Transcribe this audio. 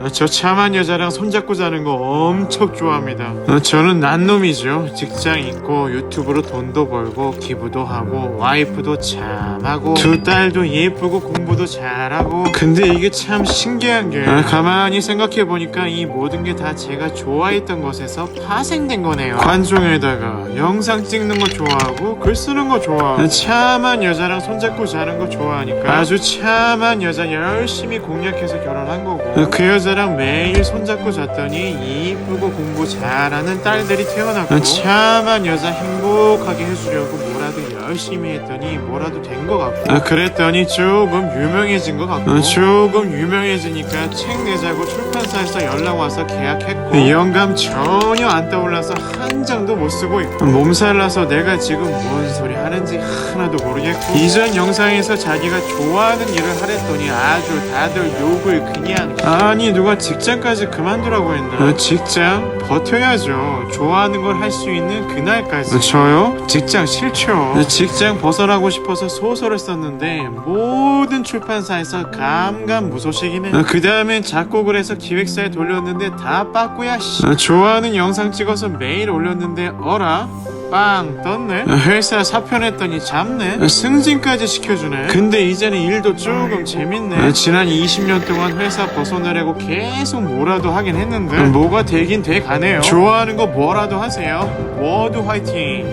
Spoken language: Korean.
어, 저 참한 여자랑 손잡고 자는 거 엄청 좋아합니다. 어, 저는 난놈이죠. 직장 있고 유튜브로 돈도 벌고 기부도 하고 와이프도 참하고 두 딸도 예쁘고 공부도 잘하고 근데 이게 참 신기한 게 어, 가만히 생각해 보니까 이 모든 게 다 제가 좋아했던 것에서 파생된 거네요. 관종에다가 영상 찍는 거 좋아하고 글 쓰는 거 좋아하고 참한 여자랑 손잡고 자는 거 좋아하니까 아주 참한 여자 열심히 공략해서 결혼한 거고 그 여자랑 매일 손잡고 잤더니 이쁘고 공부 잘하는 딸들이 태어났고 참한 여자 행복하게 해주려고 뭐라도 열심히 했더니 뭐라도 된 거 같고 그랬더니 조금 유명해진 거 같고 조금 유명해지니까 책 내자고 출판사에서 연락 와서 계약했고 영감 전혀 안 떠올라서 한 장도 못 쓰고 있고 몸살나서 내가 지금 뭔 소리 하는지 하나도 모르겠고. 이전 영상에서 자기가 좋아하는 일을 하랬더니 아주 다들 욕을 그냥. 아니 누가 직장까지 그만두라고 했나? 어, 직장 버텨야죠. 좋아하는 걸 할 수 있는 그날까지. 어, 저요? 직장 싫죠? 어, 직장 벗어나고 싶어서 소설을 썼는데 모든 출판사에서 감감무소식이네. 그 다음엔 작곡을 해서 기획사에 돌렸는데 다 빠꾸야 씨. 어, 좋아하는 영상 찍어서 매일 올렸는데 어라? 빵 떴네? 회사 사표 냈더니 잡네? 승진까지 시켜주네? 근데 이제는 일도 조금 재밌네. 지난 20년 동안 회사 벗어나려고 계속 뭐라도 하긴 했는데. 뭐가 되긴 돼 가네요. 좋아하는 거 뭐라도 하세요. 모두 화이팅